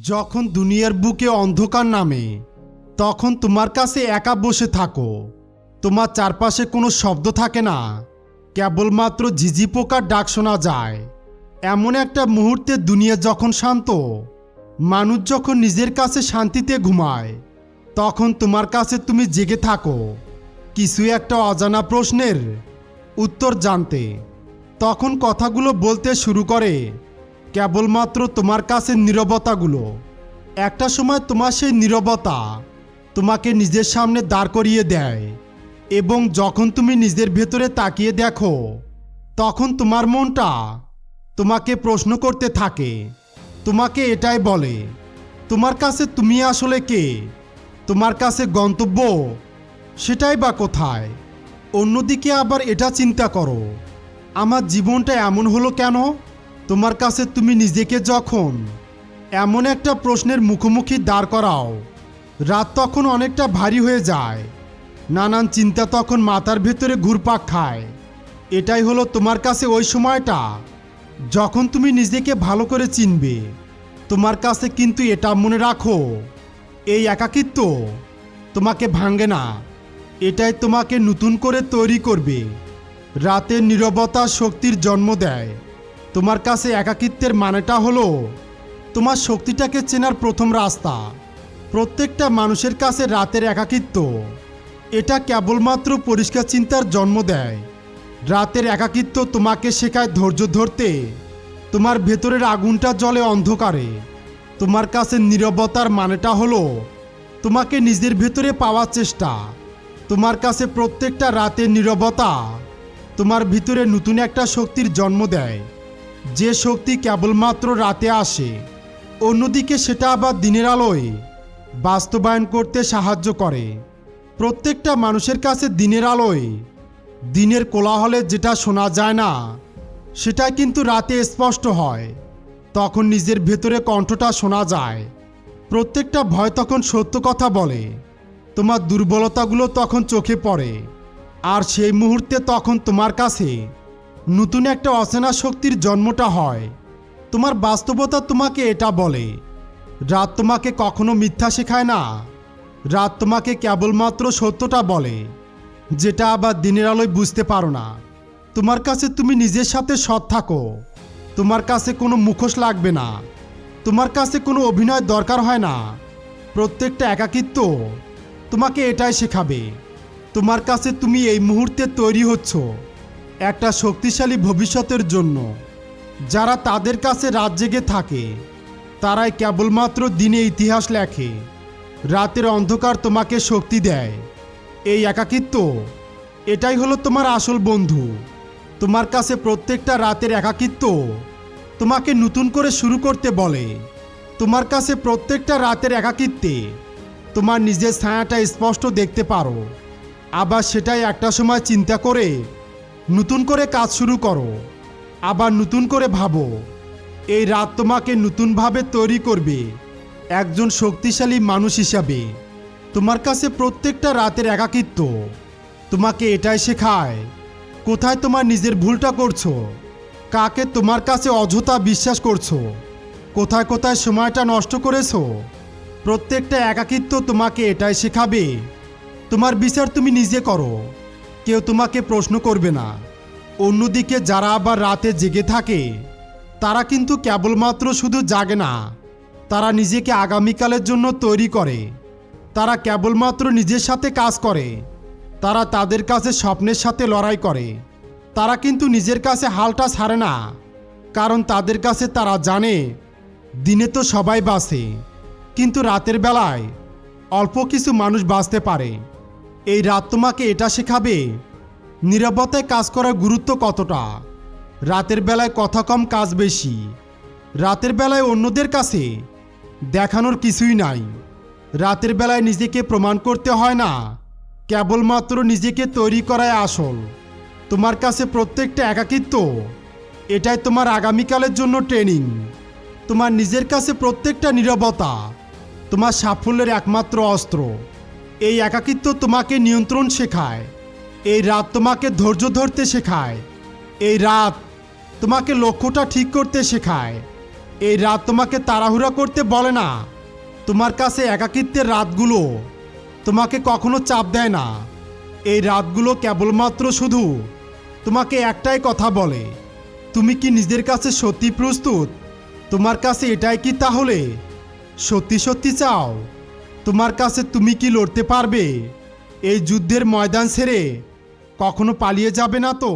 যখন দুনিয়ার বুকে অন্ধকার নামে, তখন তোমার কাছে একা বসে থাকো। তোমার চারপাশে কোনো শব্দ থাকে না। কেবলমাত্র ঝিঝি পোকার ডাক শোনা যায়। এমন একটা মুহূর্তে দুনিয়া যখন শান্ত, মানুষ যখন নিজের কাছে শান্তিতে ঘুমায়, তখন তোমার কাছে তুমি জেগে থাকো। কিছু একটা অজানা প্রশ্নের উত্তর জানতে। তখন কথাগুলো বলতে শুরু করে। কেবলমাত্র তোমার কাছে নীরবতাগুলো। একটা সময় তোমার সেই নীরবতা তোমাকে নিজের সামনে দাঁড় করিয়ে দেয় এবং যখন তুমি নিজের ভেতরে তাকিয়ে দেখো, তখন তোমার মনটা তোমাকে প্রশ্ন করতে থাকে, তোমাকে এটাই বলে, তোমার কাছে তুমি আসলে কে? তোমার কাছে গন্তব্য সেটাই বা কোথায়? অন্যদিকে আবার এটা চিন্তা করো, আমার জীবনটা এমন হলো কেন? তোমার কাছে তুমি নিজেকে যখন এমন একটা প্রশ্নের মুখোমুখি দাঁড় করাও, রাত তখন অনেকটা ভারী হয়ে যায়, নানান চিন্তা তখন মাথার ভেতরে ঘুরপাক খায়। এটাই হলো তোমার কাছে ওই সময়টা, যখন তুমি নিজেকে ভালো করে চিনবে। তোমার কাছে কিন্তু এটা মনে রাখো, এই একাকিত্ব তোমাকে ভাঙে না, এটাই তোমাকে নতুন করে তৈরি করবে। রাতের নীরবতা শক্তির জন্ম দেয়। তোমার কাছে একাকিত্বের মানেটা হলো, তোমার শক্তিটাকে চেনার প্রথম রাস্তা। প্রত্যেকটা মানুষের কাছে রাতের একাকিত্ব, এটা কেবলমাত্র পরিষ্কার চিন্তার জন্ম দেয়। রাতের একাকিত্ব তোমাকে শেখায় ধৈর্য ধরতে, তোমার ভেতরের আগুনটা জলে অন্ধকারে। তোমার কাছে নীরবতার মানেটা হলো, তোমাকে নিজের ভেতরে পাওয়ার চেষ্টা। তোমার কাছে প্রত্যেকটা রাতের নীরবতা, তোমার ভিতরে নতুন একটা শক্তির জন্ম দেয়। যে শক্তি কেবলমাত্র রাতে আসে, অন্যদিকে সেটা আবার দিনের আলোয় বাস্তবায়ন করতে সাহায্য করে। প্রত্যেকটা মানুষের কাছে দিনের আলোয়, দিনের কোলাহলে যেটা শোনা যায় না, সেটা কিন্তু রাতে স্পষ্ট হয়। তখন নিজের ভেতরে কণ্ঠটা শোনা যায়। প্রত্যেকটা ভয় তখন সত্য কথা বলে। তোমার দুর্বলতাগুলো তখন চোখে পড়ে। আর সেই মুহূর্তে তখন তোমার কাছে নতুন একটা অচেনা শক্তির জন্মটা হয়। তোমার বাস্তবতা তোমাকে এটা বলে। রাত তোমাকে কখনো মিথ্যা শেখায় না। রাত তোমাকে কেবলমাত্র সত্যটা বলে, যেটা আবার দিনের আলোয় বুঝতে পারো না। তোমার কাছে তুমি নিজের সাথে সৎ থাকো। তোমার কাছে কোনো মুখোশ লাগবে না। তোমার কাছে কোনো অভিনয় দরকার হয় না। প্রত্যেকটা একাকিত্ব তোমাকে এটাই শেখাবে। তোমার কাছে তুমি এই মুহূর্তে তৈরি হচ্ছ। একটা শক্তিশালী ভবিষ্যতের জন্য। যারা তাদের কাছে রাত জেগে থাকে, তারাই কেবলমাত্র দিনে ইতিহাস লেখে। রাতের অন্ধকার তোমাকে শক্তি দেয়। এই একাকিত্ব, এটাই হলো তোমার আসল বন্ধু। তোমার কাছে প্রত্যেকটা রাতের একাকিত্ব তোমাকে নতুন করে শুরু করতে বলে। তোমার কাছে প্রত্যেকটা রাতের একাকিত্বে তোমার নিজের ছায়াটা স্পষ্ট দেখতে পারো। আবার সেটাই একটা সময় চিন্তা করে নতুন করে কাজ শুরু করো, আবার নতুন করে ভাবো। এই রাত তোমাকে নতুনভাবে তৈরি করবে, একজন শক্তিশালী মানুষ হিসাবে। তোমার কাছে প্রত্যেকটা রাতের একাকিত্ব, তোমাকে এটাই শেখায়, কোথায় তোমার নিজের ভুলটা করছ, কাকে তোমার কাছে অযথা বিশ্বাস করছ, কোথায় কোথায় সময়টা নষ্ট করেছ। প্রত্যেকটা একাকিত্ব তোমাকে এটাই শেখাবে, তোমার বিচার তুমি নিজে করো। কেউ তোমাকে প্রশ্ন করবে না। অন্যদিকে যারা আবার রাতে জেগে থাকে, তারা কিন্তু কেবলমাত্র শুধু জাগে না, তারা নিজেকে আগামীকালের জন্য তৈরি করে। তারা কেবলমাত্র নিজের সাথে কাজ করে, তারা তাদের কাছে স্বপ্নের সাথে লড়াই করে। তারা কিন্তু নিজের কাছে হালটা ছাড়ে না, কারণ তাদের কাছে তারা জানে, দিনে তো সবাই বাঁচে। কিন্তু রাতের বেলায় অল্প কিছু মানুষ বাঁচতে পারে। এই রাত তোমাকে এটা শেখাবে নিরাপত্তায় কাজ করার গুরুত্ব কতটা? রাতের বেলায় কথা কম কাজ বেশি। রাতের বেলায় অন্যদের কাছে দেখানোর কিছুই নাই। রাতের বেলায় নিজেকে প্রমাণ করতে হয় না, কেবলমাত্র নিজেকে তৈরি করায় আসল। তোমার কাছে প্রত্যেকটা একাকিত্ব, এটাই তোমার আগামীকালের জন্য ট্রেনিং তোমার নিজের কাছে প্রত্যেকটা নীরবতা, তোমার সাফল্যের একমাত্র অস্ত্র। এই একাকিত্ব তোমাকে নিয়ন্ত্রণ শেখায়। এই রাত তোমাকে ধৈর্য ধরতে শেখায়। এই রাত তোমাকে লক্ষ্যটা ঠিক করতে শেখায়। এই রাত তোমাকে তাড়াহুড়া করতে বলে না। তোমার কাছে একাকিত্বের রাতগুলো তোমাকে কখনো চাপ দেয় না। এই রাতগুলো কেবলমাত্র শুধু তোমাকে একটাই কথা বলে, তুমি কি নিজের কাছে সত্যি প্রস্তুত? তোমার কাছে এটাই কি তাহলে? সত্যি সত্যি চাও? তোমার কাছে তুমি কি লড়তে পারবে? এই যুদ্ধের ময়দান ছেড়ে কখনো পালিয়ে যাবে না তো?